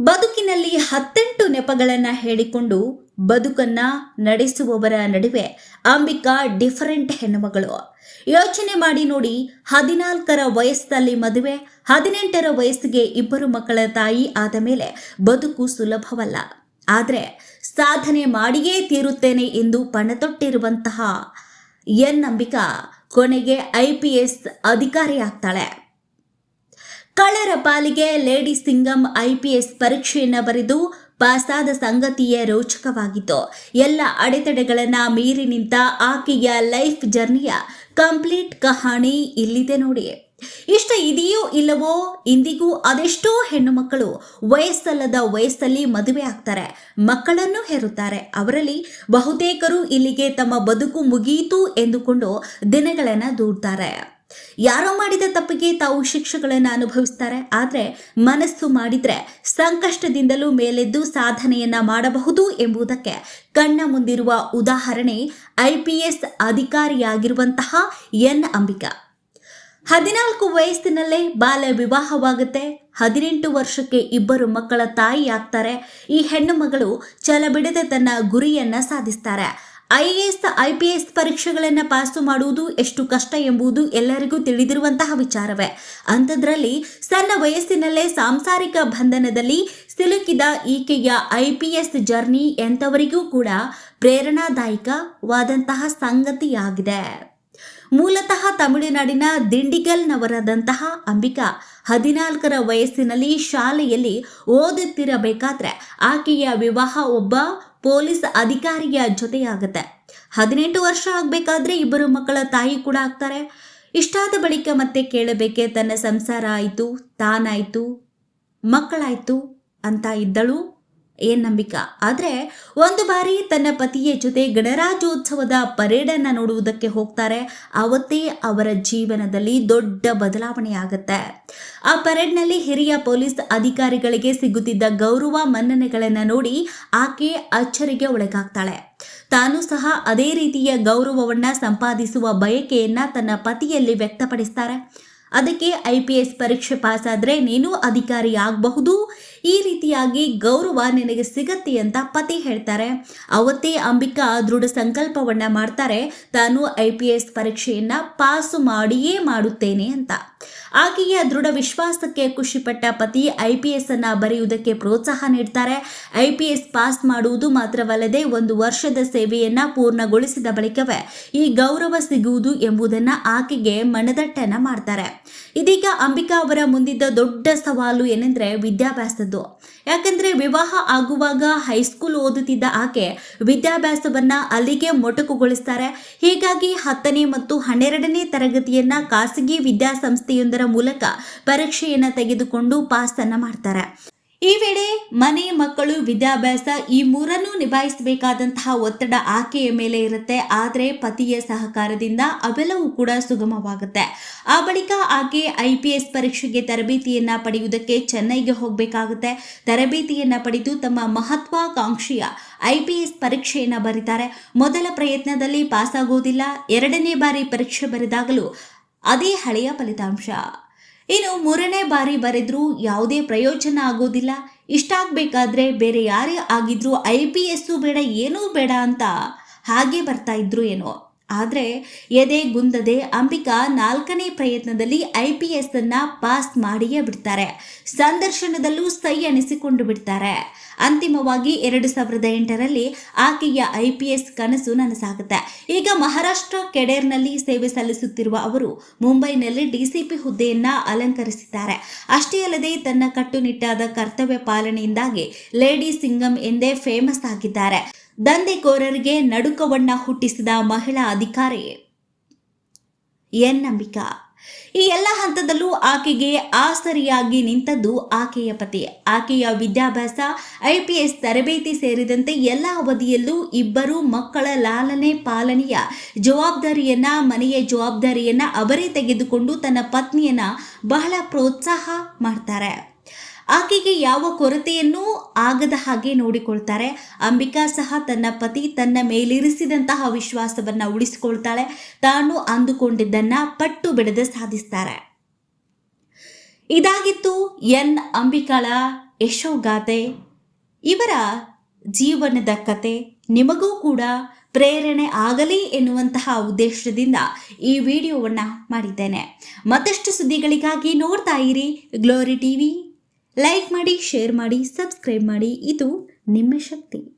ಬದುಕಿನಲ್ಲಿ ಹತ್ತೆಂಟು ನೆಪಗಳನ್ನು ಹೇಳಿಕೊಂಡು ಬದುಕನ್ನ ನಡೆಸುವವರ ನಡುವೆ ಅಂಬಿಕಾ ಡಿಫರೆಂಟ್ ಹೆಣ್ಣುಮಗಳು. ಯೋಚನೆ ಮಾಡಿ ನೋಡಿ, ಹದಿನಾಲ್ಕರ ವಯಸ್ಸಲ್ಲಿ ಮದುವೆ, ಹದಿನೆಂಟರ ವಯಸ್ಸಿಗೆ ಇಬ್ಬರು ಮಕ್ಕಳ ತಾಯಿ ಆದ ಮೇಲೆ ಬದುಕು ಸುಲಭವಲ್ಲ. ಆದರೆ ಸಾಧನೆ ಮಾಡಿಯೇ ತೀರುತ್ತೇನೆ ಎಂದು ಪಣತೊಟ್ಟಿರುವಂತಹ ಎನ್ ಅಂಬಿಕಾ ಕೊನೆಗೆ ಐ ಪಿ ಎಸ್ ಅಧಿಕಾರಿಯಾಗ್ತಾಳೆ. ಕಳ್ಳರ ಪಾಲಿಗೆ ಲೇಡಿ ಸಿಂಗಂ ಐಪಿಎಸ್ ಪರೀಕ್ಷೆಯನ್ನು ಬರೆದು ಪಾಸಾದ ಸಂಗತಿಯೇ ರೋಚಕವಾಗಿತ್ತು. ಎಲ್ಲ ಅಡೆತಡೆಗಳನ್ನು ಮೀರಿ ನಿಂತ ಆಕೆಯ ಲೈಫ್ ಜರ್ನಿಯ ಕಂಪ್ಲೀಟ್ ಕಹಾಣಿ ಇಲ್ಲಿದೆ ನೋಡಿ. ಇಷ್ಟ ಇದೆಯೋ ಇಲ್ಲವೋ ಇಂದಿಗೂ ಅದೆಷ್ಟೋ ಹೆಣ್ಣು ಮಕ್ಕಳು ವಯಸ್ಸಲ್ಲದ ವಯಸ್ಸಲ್ಲಿ ಮದುವೆ ಆಗ್ತಾರೆ, ಮಕ್ಕಳನ್ನು ಹೆರುತ್ತಾರೆ. ಅವರಲ್ಲಿ ಬಹುತೇಕರು ಇಲ್ಲಿಗೆ ತಮ್ಮ ಬದುಕು ಮುಗಿಯಿತು ಎಂದುಕೊಂಡು ದಿನಗಳನ್ನು ದೂಡ್ತಾರೆ. ಯಾರೋ ಮಾಡಿದ ತಪ್ಪಿಗೆ ತಾವು ಶಿಕ್ಷೆಗಳನ್ನು ಅನುಭವಿಸ್ತಾರೆ, ಆದರೆ ಮನಸ್ಸು ಮಾಡಿದ್ರೆ ಸಂಕಷ್ಟದಿಂದಲೂ ಮೇಲೆದ್ದು ಸಾಧನೆಯನ್ನ ಮಾಡಬಹುದು ಎಂಬುದಕ್ಕೆ ಕಣ್ಣ ಮುಂದಿರುವ ಉದಾಹರಣೆ ಐ ಪಿ ಎಸ್ ಅಧಿಕಾರಿಯಾಗಿರುವಂತಹ ಎನ್. ಅಂಬಿಕಾ. ಹದಿನಾಲ್ಕು ವಯಸ್ಸಿನಲ್ಲೇ ಬಾಲ್ಯ ವಿವಾಹವಾಗುತ್ತೆ, ಹದಿನೆಂಟು ವರ್ಷಕ್ಕೆ ಇಬ್ಬರು ಮಕ್ಕಳ ತಾಯಿಯಾಗ್ತಾರೆ, ಈ ಹೆಣ್ಣು ಮಗಳು ಛಲ ಬಿಡದೆ ತನ್ನ ಗುರಿಯನ್ನ ಸಾಧಿಸ್ತಾರೆ. ಐಎಎಸ್, ಐಪಿಎಸ್ ಪರೀಕ್ಷೆಗಳನ್ನು ಪಾಸು ಮಾಡುವುದು ಎಷ್ಟು ಕಷ್ಟ ಎಂಬುದು ಎಲ್ಲರಿಗೂ ತಿಳಿದಿರುವಂತಹ ವಿಚಾರವೇ. ಅಂಥದ್ರಲ್ಲಿ ಸಣ್ಣ ವಯಸ್ಸಿನಲ್ಲೇ ಸಾಂಸಾರಿಕ ಬಂಧನದಲ್ಲಿ ಸಿಲುಕಿದ ಈಕೆಯ ಐಪಿಎಸ್ ಜರ್ನಿ ಎಂಥವರಿಗೂ ಕೂಡ ಪ್ರೇರಣಾದಾಯಕವಾದಂತಹ ಸಂಗತಿಯಾಗಿದೆ. ಮೂಲತಃ ತಮಿಳುನಾಡಿನ ದಿಂಡಿಗಲ್ನವರಾದಂತಹ ಅಂಬಿಕಾ ಹದಿನಾಲ್ಕರ ವಯಸ್ಸಿನಲ್ಲಿ ಶಾಲೆಯಲ್ಲಿ ಓದುತ್ತಿರಬೇಕಾದ್ರೆ ಆಕೆಯ ವಿವಾಹ ಒಬ್ಬ ಪೊಲೀಸ್ ಅಧಿಕಾರಿಯ ಜೊತೆಯಾಗುತ್ತೆ. ಹದಿನೆಂಟು ವರ್ಷ ಆಗಬೇಕಾದ್ರೆ ಇಬ್ಬರು ಮಕ್ಕಳ ತಾಯಿ ಕೂಡ ಆಗ್ತಾರೆ. ಇಷ್ಟಾದ ಬಳಿಕ ಮತ್ತೆ ಕೇಳಬೇಕೆ, ತನ್ನ ಸಂಸಾರ ಆಯಿತು, ತಾನಾಯಿತು, ಮಕ್ಕಳಾಯಿತು ಅಂತ ಇದ್ದಳು. ಏನ್ ನಂಬಿಕಾ? ಆದರೆ ಒಂದು ಬಾರಿ ತನ್ನ ಪತಿಯ ಜೊತೆ ಗಣರಾಜ್ಯೋತ್ಸವದ ಪರೇಡನ್ನು ನೋಡುವುದಕ್ಕೆ ಹೋಗ್ತಾರೆ, ಅವತ್ತೇ ಅವರ ಜೀವನದಲ್ಲಿ ದೊಡ್ಡ ಬದಲಾವಣೆ ಆಗುತ್ತೆ. ಆ ಪರೇಡ್ನಲ್ಲಿ ಹಿರಿಯ ಪೊಲೀಸ್ ಅಧಿಕಾರಿಗಳಿಗೆ ಸಿಗುತ್ತಿದ್ದ ಗೌರವ ಮನ್ನಣೆಗಳನ್ನು ನೋಡಿ ಆಕೆ ಅಚ್ಚರಿಗೆ ಒಳಗಾಗ್ತಾಳೆ. ತಾನು ಸಹ ಅದೇ ರೀತಿಯ ಗೌರವವನ್ನ ಸಂಪಾದಿಸುವ ಬಯಕೆಯನ್ನ ತನ್ನ ಪತಿಯಲ್ಲಿ ವ್ಯಕ್ತಪಡಿಸ್ತಾರೆ. ಅದಕ್ಕೆ ಐ ಪಿ ಎಸ್ ಪರೀಕ್ಷೆ ಪಾಸ್ ಆದರೆ ನೀನು ಅಧಿಕಾರಿ ಆಗಬಹುದು. ಈ ರೀತಿಯಾಗಿ ಗೌರವ ನಿನಗೆ ಸಿಗತ್ತೆ ಅಂತ ಪತಿ ಹೇಳ್ತಾರೆ. ಅವತ್ತೇ ಅಂಬಿಕಾ ದೃಢ ಸಂಕಲ್ಪವನ್ನು ಮಾಡ್ತಾರೆ. ತಾನು ಐ ಪಿ ಎಸ್ ಪರೀಕ್ಷೆಯನ್ನು ಪಾಸು ಮಾಡಿಯೇ ಮಾಡುತ್ತೇನೆ ಅಂತ. ಆಕೆಯ ದೃಢ ವಿಶ್ವಾಸಕ್ಕೆ ಖುಷಿಪಟ್ಟ ಪತಿ ಐ ಪಿ ಎಸ್ ಅನ್ನು ಬರೆಯುವುದಕ್ಕೆ ಪ್ರೋತ್ಸಾಹ ನೀಡ್ತಾರೆ. ಐ ಪಿ ಎಸ್ ಪಾಸ್ ಮಾಡುವುದು ಮಾತ್ರವಲ್ಲದೆ ಒಂದು ವರ್ಷದ ಸೇವೆಯನ್ನ ಪೂರ್ಣಗೊಳಿಸಿದ ಬಳಿಕವೇ ಈ ಗೌರವ ಸಿಗುವುದು ಎಂಬುದನ್ನ ಆಕೆಗೆ ಮನದಟ್ಟನ ಮಾಡ್ತಾರೆ. ಇದೀಗ ಅಂಬಿಕಾ ಅವರ ಮುಂದಿದ್ದ ದೊಡ್ಡ ಸವಾಲು ಏನೆಂದ್ರೆ ವಿದ್ಯಾಭ್ಯಾಸದ್ದು. ಯಾಕಂದ್ರೆ ವಿವಾಹ ಆಗುವಾಗ ಹೈಸ್ಕೂಲ್ ಓದುತ್ತಿದ್ದ ಆಕೆ ವಿದ್ಯಾಭ್ಯಾಸವನ್ನ ಅಲ್ಲಿಗೆ ಮೊಟಕುಗೊಳಿಸ್ತಾರೆ. ಹೀಗಾಗಿ ಹತ್ತನೇ ಮತ್ತು ಹನ್ನೆರಡನೇ ತರಗತಿಯನ್ನ ಖಾಸಗಿ ವಿದ್ಯಾಸಂಸ್ಥೆಯೊಂದರ ಮೂಲಕ ಪರೀಕ್ಷೆಯನ್ನ ತೆಗೆದುಕೊಂಡು ಪಾಸ್ ಅನ್ನ ಮಾಡ್ತಾರೆ. ಈ ವೇಳೆ ಮನೆ ಮಕ್ಕಳು ವಿದ್ಯಾಭ್ಯಾಸ ಈ ಮೂರನ್ನು ನಿಭಾಯಿಸಬೇಕಾದಂತಹ ಒತ್ತಡ ಆಕೆಯ ಮೇಲೆ ಇರುತ್ತೆ. ಆದರೆ ಪತಿಯ ಸಹಕಾರದಿಂದ ಅವೆಲ್ಲವೂ ಕೂಡ ಸುಗಮವಾಗುತ್ತೆ. ಆ ಬಳಿಕ ಆಕೆ ಐ ಪಿ ಎಸ್ ಪರೀಕ್ಷೆಗೆ ತರಬೇತಿಯನ್ನ ಪಡೆಯುವುದಕ್ಕೆ ಚೆನ್ನೈಗೆ ಹೋಗಬೇಕಾಗುತ್ತೆ. ತರಬೇತಿಯನ್ನ ಪಡೆದು ತಮ್ಮ ಮಹತ್ವಾಕಾಂಕ್ಷೆಯ ಐ ಪಿ ಎಸ್ ಪರೀಕ್ಷೆಯನ್ನ ಬರೀತಾರೆ. ಮೊದಲ ಪ್ರಯತ್ನದಲ್ಲಿ ಪಾಸ್ ಆಗೋದಿಲ್ಲ ಎರಡನೇ ಬಾರಿ ಪರೀಕ್ಷೆ ಬರೆದಾಗಲೂ ಅದೇ ಹಳೆಯ ಫಲಿತಾಂಶ. ಇನ್ನು ಮೂರನೇ ಬಾರಿ ಬರೆದರೂ ಯಾವುದೇ ಪ್ರಯೋಜನ ಆಗೋದಿಲ್ಲ. ಇಷ್ಟಾಗಬೇಕಾದ್ರೆ ಬೇರೆ ಯಾರೇ ಆಗಿದ್ರು ಐ ಪಿ ಎಸ್ಸು ಬೇಡ, ಏನೂ ಬೇಡ ಅಂತ ಹಾಗೆ ಬರ್ತಾ ಇದ್ರು ಏನೋ. ಆದರೆ ಎದೆ ಗುಂದದೆ ಅಂಬಿಕಾ ನಾಲ್ಕನೇ ಪ್ರಯತ್ನದಲ್ಲಿ ಐ ಪಿ ಎಸ್ ಅನ್ನ ಪಾಸ್ ಮಾಡಿಯೇ ಬಿಡ್ತಾರೆ. ಸಂದರ್ಶನದಲ್ಲೂ ಸೈ ಅನಿಸಿಕೊಂಡು ಬಿಡ್ತಾರೆ. ಅಂತಿಮವಾಗಿ ಎರಡು ಸಾವಿರದ ಎಂಟರಲ್ಲಿ ಆಕೆಯ ಐ ಪಿ ಎಸ್ ಕನಸು ನನಸಾಗುತ್ತೆ. ಈಗ ಮಹಾರಾಷ್ಟ್ರ ಕೆಡೇರ್ನಲ್ಲಿ ಸೇವೆ ಸಲ್ಲಿಸುತ್ತಿರುವ ಅವರು ಮುಂಬೈನಲ್ಲಿ ಡಿಸಿಪಿ ಹುದ್ದೆಯನ್ನ ಅಲಂಕರಿಸಿದ್ದಾರೆ. ಅಷ್ಟೇ ಅಲ್ಲದೆ ತನ್ನ ಕಟ್ಟುನಿಟ್ಟಾದ ಕರ್ತವ್ಯ ಪಾಲನೆಯಿಂದಾಗಿ ಲೇಡಿ ಸಿಂಗಂ ಎಂದೇ ಫೇಮಸ್ ಆಗಿದ್ದಾರೆ. ದಂಧೆಕೋರರಿಗೆ ನಡುಕವನ್ನ ಹುಟ್ಟಿಸಿದ ಮಹಿಳಾ ಅಧಿಕಾರಿ. ಎನ್ ನಂಬಿಕಾ? ಈ ಎಲ್ಲ ಹಂತದಲ್ಲೂ ಆಕೆಗೆ ಆಸರಿಯಾಗಿ ನಿಂತದ್ದು ಆಕೆಯ ಪತಿ. ಆಕೆಯ ವಿದ್ಯಾಭ್ಯಾಸ, ಐ ಪಿ ಎಸ್ ತರಬೇತಿ ಸೇರಿದಂತೆ ಎಲ್ಲ ಅವಧಿಯಲ್ಲೂ ಇಬ್ಬರು ಮಕ್ಕಳ ಲಾಲನೆ ಪಾಲನೆಯ ಜವಾಬ್ದಾರಿಯನ್ನ, ಮನೆಯ ಜವಾಬ್ದಾರಿಯನ್ನ ಅವರೇ ತೆಗೆದುಕೊಂಡು ತನ್ನ ಪತ್ನಿಯನ್ನ ಬಹಳ ಪ್ರೋತ್ಸಾಹ ಮಾಡ್ತಾರೆ. ಆಕೆಗೆ ಯಾವ ಕೊರತೆಯನ್ನೂ ಆಗದ ಹಾಗೆ ನೋಡಿಕೊಳ್ತಾರೆ. ಅಂಬಿಕಾ ಸಹ ತನ್ನ ಪತಿ ತನ್ನ ಮೇಲಿರಿಸಿದಂತಹ ವಿಶ್ವಾಸವನ್ನು ಉಳಿಸಿಕೊಳ್ತಾಳೆ. ತಾನು ಅಂದುಕೊಂಡಿದ್ದನ್ನ ಪಟ್ಟು ಬಿಡದೆ ಸಾಧಿಸ್ತಾರೆ. ಇದಾಗಿತ್ತು ಎನ್. ಅಂಬಿಕಾಳ ಯಶೋಗಾಥೆ. ಇವರ ಜೀವನದ ಕತೆ. ನಿಮಗೂ ಕೂಡ ಪ್ರೇರಣೆ ಆಗಲಿ ಎನ್ನುವಂತಹ ಉದ್ದೇಶದಿಂದ ಈ ವಿಡಿಯೋವನ್ನು ಮಾಡಿದ್ದೇನೆ. ಮತ್ತಷ್ಟು ಸುದ್ದಿಗಳಿಗಾಗಿ ನೋಡ್ತಾ ಇರಿ. Glory TV. ಲೈಕ್ ಮಾಡಿ ಶೇರ್ ಮಾಡಿ ಸಬ್ಸ್ಕ್ರೈಬ್ ಮಾಡಿ. ಇದು ನಿಮ್ಮ ಶಕ್ತಿ.